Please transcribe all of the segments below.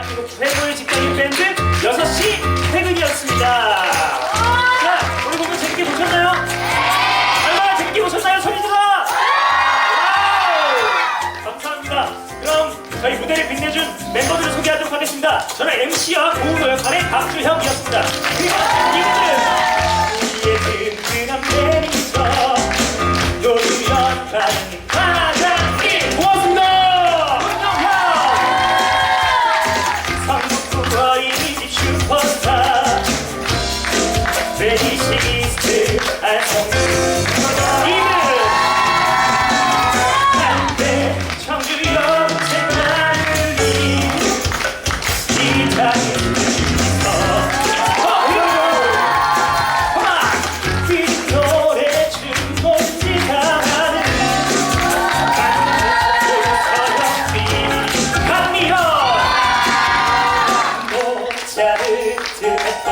대한민국 최고의 직장인 밴드 6시 퇴근이었습니다. 자, 우리 공연 재밌게 보셨나요? 얼마나 재밌게 보셨나요? 소리 질러! 와우! 감사합니다. 그럼 저희 무대를 빛내준 멤버들을 소개하도록 하겠습니다. 저는 MC와 고은호 역할의 박주형이었습니다. 그리고 이분은 우리의 든든한 매니저 노유연하는 과장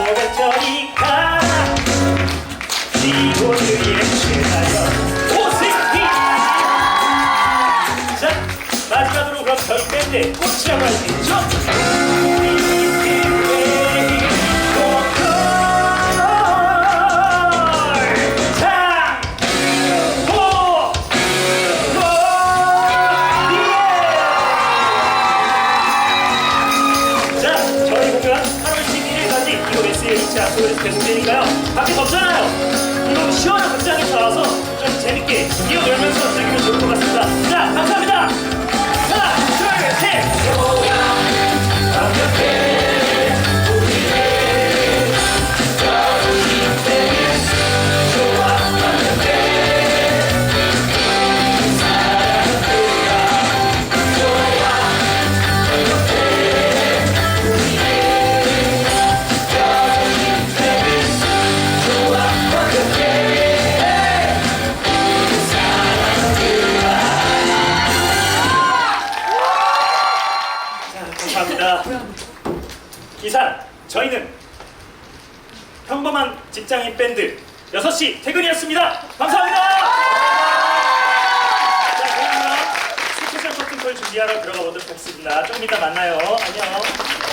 모차르트 베토벤저니까. 이곳을 예측하여 오승희 자 마지막으로 그럼 저희 밴드의 꽃이라고 할수 있죠? 이곳 SL 2차 소에서 계속 되니까요. 밖에 덥잖아요. 이거 시원한 극장에 이상 저희는 평범한 직장인 밴드 6시 퇴근이었습니다. 감사합니다. 자, 그러면 스페셜 커튼콜 준비하러 들어가 보도록 하겠습니다. 좀 이따 만나요. 안녕.